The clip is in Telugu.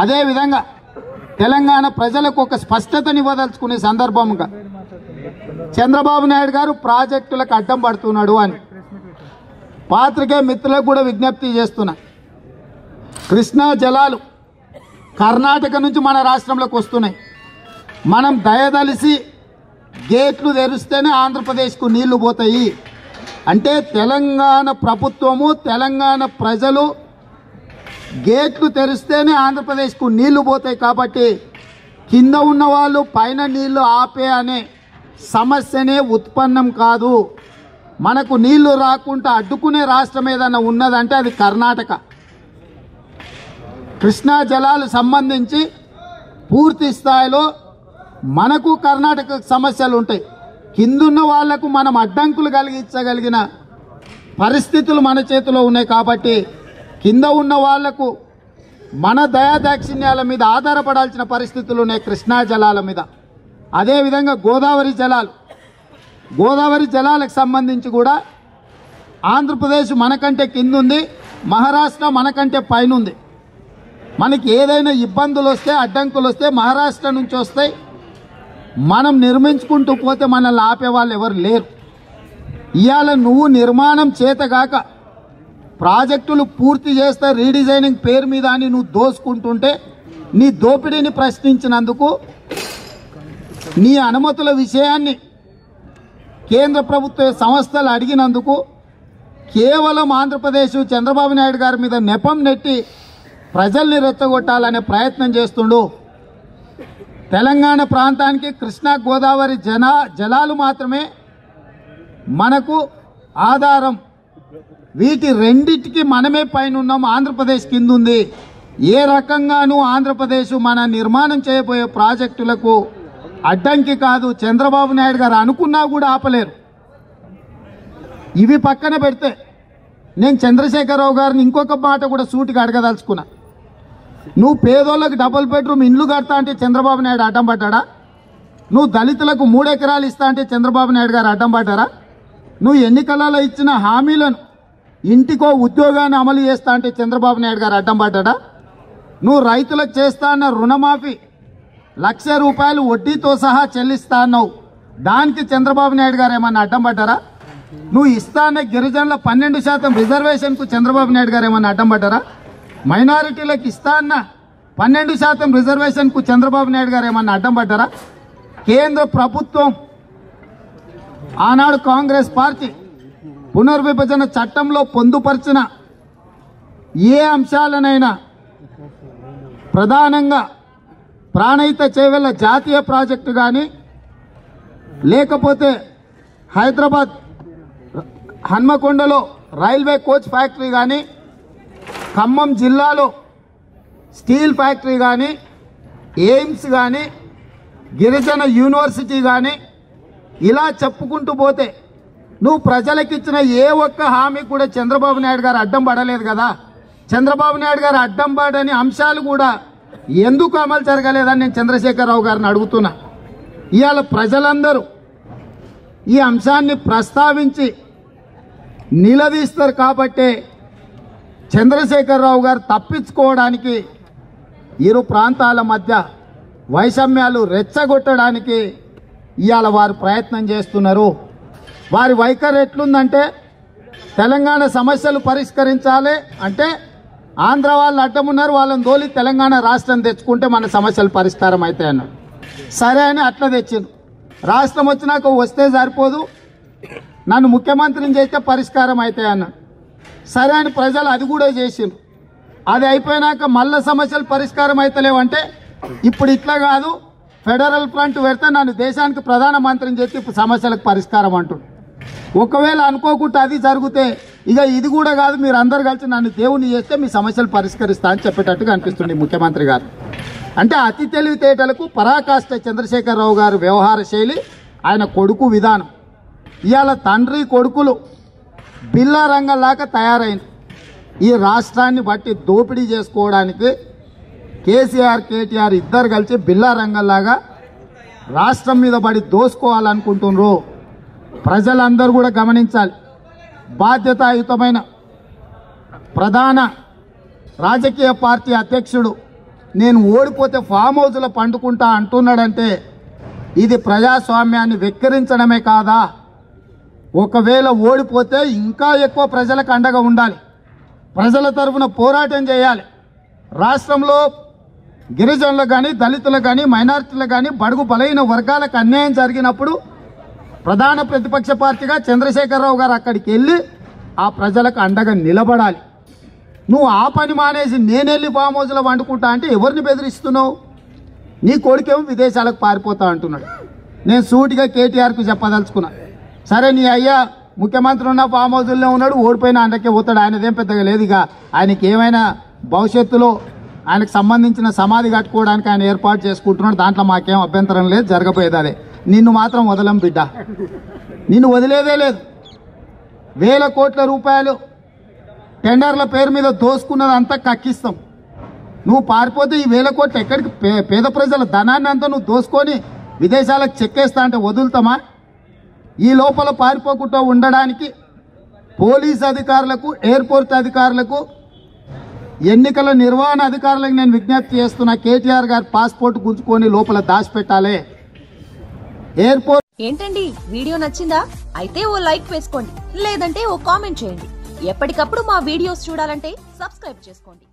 అదేవిధంగా తెలంగాణ ప్రజలకు ఒక స్పష్టతనివ్వదలుచుకునే సందర్భంగా చంద్రబాబు నాయుడు గారు ప్రాజెక్టులకు అడ్డం పడుతున్నాడు అని పాత్రికే మిత్రులకు కూడా విజ్ఞప్తి చేస్తున్నా. కృష్ణా జలాలు కర్ణాటక నుంచి మన రాష్ట్రంలోకి వస్తున్నాయి. మనం దయదలిసి గేట్లు తెరిస్తేనే ఆంధ్రప్రదేశ్కు నీళ్ళు పోతాయి. అంటే తెలంగాణ ప్రభుత్వము తెలంగాణ ప్రజలు గేట్లు తెరిస్తేనే ఆంధ్రప్రదేశ్కు నీళ్ళు పోతాయి కాబట్టి కింద ఉన్న వాళ్ళు పైన నీళ్ళు ఆపే అనే సమస్యనే ఉత్పన్నం కాదు. మనకు నీళ్ళు రాకుండా అడ్డుకునే రాష్ట్రం ఏదైనా ఉన్నదంటే అది కర్ణాటక. కృష్ణా జలాలు సంబంధించి పూర్తి స్థాయిలో మనకు కర్ణాటక సమస్యలు ఉంటాయి. కిందున్న వాళ్ళకు మనం అడ్డంకులు కలిగించగలిగిన పరిస్థితులు మన చేతిలో ఉన్నాయి కాబట్టి కింద ఉన్న వాళ్ళకు మన దయాదాక్షిణ్యాల మీద ఆధారపడాల్సిన పరిస్థితులు ఉన్నాయి కృష్ణా జలాల మీద. అదేవిధంగా గోదావరి జలాలు. గోదావరి జలాలకు సంబంధించి కూడా ఆంధ్రప్రదేశ్ మనకంటే కింద ఉంది మహారాష్ట్ర మనకంటే పైన ఉంది మనకి ఏదైనా ఇబ్బందులు వస్తే అడ్డంకులు వస్తే మహారాష్ట్ర నుంచి వస్తాయి మనం నిర్మించుకుంటూ పోతే మనల్ని ఆపే వాళ్ళు ఎవరు లేరు. ఇవాళ నువ్వు నిర్మాణం చేతగాక ప్రాజెక్టులు పూర్తి చేస్తే రీడిజైనింగ్ పేరు మీద అని నువ్వు దోసుకుంటుంటే నీ దోపిడీని ప్రశ్నించినందుకు నీ అనుమతుల విషయాన్ని కేంద్ర ప్రభుత్వ సంస్థలు అడిగినందుకు కేవలం ఆంధ్రప్రదేశ్ చంద్రబాబు నాయుడు గారి మీద నెపం నెట్టి ప్రజల్ని రెచ్చగొట్టాలనే ప్రయత్నం చేస్తుండు. తెలంగాణ ప్రాంతానికి కృష్ణా గోదావరి జన జలాలు మాత్రమే మనకు ఆధారం. వీటి రెండిటికి మనమే పైన ఉన్నాం ఆంధ్రప్రదేశ్ కింద ఉంది ఏ రకంగానూ ఆంధ్రప్రదేశ్ మన నిర్మాణం చేయబోయే ప్రాజెక్టులకు అడ్డంకి కాదు. చంద్రబాబు నాయుడు గారు అనుకున్నా కూడా ఆపలేరు. ఇవి పక్కన పెడితే నేను చంద్రశేఖరరావు గారిని ఇంకొక మాట కూడా సూటిగా అడగదలుచుకున్నా. నువ్వు పేదోళ్ళకి డబుల్ బెడ్రూమ్ ఇండ్లు కడతా అంటే చంద్రబాబు నాయుడు అడ్డం పడ్డా నువ్వు దళితులకు మూడు ఎకరాలు ఇస్తా అంటే చంద్రబాబు నాయుడు గారు అడ్డం పడ్డారా? నువ్వు ఎన్నికలలో ఇచ్చిన హామీలను ఇంటికో ఉద్యోగాన్ని అమలు చేస్తా అంటే చంద్రబాబు నాయుడు గారు అడ్డం పడ్డా నువ్వు రైతులకు చేస్తా అన్న రుణమాఫీ లక్ష రూపాయలు వడ్డీతో సహా చెల్లిస్తా అన్నావు. దానికి చంద్రబాబు నాయుడు గారు ఏమన్నా అడ్డం పడ్డారా? నువ్వు ఇస్తా అన్న గిరిజనుల పన్నెండు శాతం రిజర్వేషన్కు చంద్రబాబు నాయుడు గారు ఏమన్నా అడ్డం పడ్డారా? మైనారిటీలకు ఇస్తా అన్న. పన్నెండు శాతం రిజర్వేషన్కు చంద్రబాబు నాయుడు గారు ఏమన్నా అడ్డం పడ్డారా? కేంద్ర ప్రభుత్వం ఆనాడు కాంగ్రెస్ పార్టీ పునర్విభజన చట్టంలో పొందుపరిచిన ఏ అంశాలనైనా ప్రధానంగా ప్రాణహిత చేవెళ్ళ జాతీయ ప్రాజెక్టు కానీ లేకపోతే హైదరాబాద్ హన్మకొండలో రైల్వే కోచ్ ఫ్యాక్టరీ కానీ ఖమ్మం జిల్లాలో స్టీల్ ఫ్యాక్టరీ కానీ ఎయిమ్స్ కానీ గిరిజన యూనివర్సిటీ కానీ ఇలా చెప్పుకుంటూ పోతే నువ్వు ప్రజలకు ఇచ్చిన ఏ ఒక్క హామీ కూడా చంద్రబాబు నాయుడు గారు అడ్డం పడలేదు కదా. చంద్రబాబు నాయుడు గారు అడ్డం పడని అంశాలు కూడా ఎందుకు అమలు జరగలేదని నేను చంద్రశేఖరరావు గారిని అడుగుతున్నా. ఇవాళ ప్రజలందరూ ఈ అంశాన్ని ప్రస్తావించి నిలదీస్తారు కాబట్టే చంద్రశేఖరరావు గారు తప్పించుకోవడానికి ఇరు ప్రాంతాల మధ్య వైషమ్యాలు రెచ్చగొట్టడానికి ఇవాళ వారు ప్రయత్నం చేస్తున్నారు. వారి వైఖరి ఎట్లుందంటే తెలంగాణ సమస్యలు పరిష్కరించాలి అంటే ఆంధ్ర వాళ్ళు అడ్డమున్నారు వాళ్ళని తోలి తెలంగాణ రాష్ట్రం తెచ్చుకుంటే మన సమస్యలు పరిష్కారం అవుతాయి అన్నాడు సరే అని అట్లా తెచ్చిండు రాష్ట్రం వచ్చినాక వస్తే సరిపోదు. నన్ను ముఖ్యమంత్రిని చేస్తే పరిష్కారం అవుతాయి అన్నాడు సరే అని ప్రజలు అది కూడా చేసిండ్రు. అది అయిపోయినాక మళ్ళీ సమస్యలు పరిష్కారం అవుతలేవంటే ఇప్పుడు ఇట్లా కాదు ఫెడరల్ ఫ్రంట్ పెడితే నన్ను దేశానికి ప్రధానమంత్రిని చేస్తే ఇప్పుడు సమస్యలకు పరిష్కారం అంటుండు. ఒకవేళ అనుకోకుండా అది జరిగితే ఇక ఇది కూడా కాదు మీరు అందరు కలిసి నన్ను దేవుని చేస్తే మీ సమస్యలు పరిష్కరిస్తా అని చెప్పేటట్టుగా అనిపిస్తుంది ముఖ్యమంత్రి గారు. అంటే అతి తెలివితేటలకు పరాకాష్ట చంద్రశేఖరరావు గారు వ్యవహార శైలి ఆయన కొడుకు విధానం. ఇవాళ తండ్రి కొడుకులు బిల్లా రంగంలాగా తయారైంది. ఈ రాష్ట్రాన్ని బట్టి దోపిడీ చేసుకోవడానికి కేసీఆర్ కేటీఆర్ ఇద్దరు కలిసి బిల్లా రంగంలాగా రాష్ట్రం మీద పడి దోసుకోవాలనుకుంటున్నారు. ప్రజలందరూ కూడా గమనించాలి. బాధ్యతాయుతమైన ప్రధాన రాజకీయ పార్టీ అధ్యక్షుడు నేను ఓడిపోతే ఫామ్ హౌస్లో పండుకుంటా అంటున్నాడంటే ఇది ప్రజాస్వామ్యాన్ని వెక్కిరించడమే కాదా? ఒకవేళ ఓడిపోతే ఇంకా ఎక్కువ ప్రజలకు అండగా ఉండాలి. ప్రజల తరఫున పోరాటం చేయాలి. రాష్ట్రంలో గిరిజనులకు కానీ దళితులకు కానీ మైనారిటీలకు కానీ బడుగు బలైన వర్గాలకు అన్యాయం జరిగినప్పుడు ప్రధాన ప్రతిపక్ష పార్టీగా చంద్రశేఖరరావు గారు అక్కడికి వెళ్ళి ఆ ప్రజలకు అండగా నిలబడాలి. నువ్వు ఆ పని మానేసి నేనెళ్ళి ఫామ్ హౌస్లో వండుకుంటా అంటే ఎవరిని బెదిరిస్తున్నావు? నీ కొడుకేమో విదేశాలకు పారిపోతా అంటున్నాడు. నేను సూటిగా కేటీఆర్కు చెప్పదలుచుకున్నాను సరే నీ అయ్యా ముఖ్యమంత్రి ఉన్న ఫామ్ హౌస్లో ఉన్నాడు ఓడిపోయిన అంటకే పోతాడు. ఆయనదేం పెద్దగా లేదు ఇక. ఆయనకి ఏమైనా భవిష్యత్తులో ఆయనకు సంబంధించిన సమాధి కట్టుకోవడానికి ఆయన ఏర్పాటు చేసుకుంటున్నాడు. దాంట్లో మాకేం అభ్యంతరం లేదు జరగపోయేది అదే. నిన్ను మాత్రం వదలం బిడ్డ. నిన్ను వదిలేదే లేదు. వేల కోట్ల రూపాయలు టెండర్ల పేరు మీద దోసుకున్నదంతా కక్కిస్తాం. నువ్వు పారిపోతే ఈ వేల కోట్లు ఎక్కడికి? పే- పేద ప్రజల ధనాన్ని అంతా నువ్వు దోసుకొని విదేశాలకు చెక్కేస్తా అంటే వదులుతామా? ఈ లోపల పారిపోకుండా ఉండడానికి పోలీస్ అధికారులకు ఎయిర్పోర్ట్ అధికారులకు ఎన్నికల నిర్వహణ అధికారులకు నేను విజ్ఞప్తి చేస్తున్నా కేటీఆర్ గారి పాస్పోర్ట్ గుంజుకొని లోపల దాచిపెట్టాలి. ఎయిర్పోర్ట్ ఏంటండి? వీడియో నచ్చిందా? అయితే ఓ లైక్ వేసుకోండి లేదంటే ఓ కామెంట్ చేయండి. ఎప్పటికప్పుడు మా వీడియోస్ చూడాలంటే సబ్స్క్రైబ్ చేసుకోండి.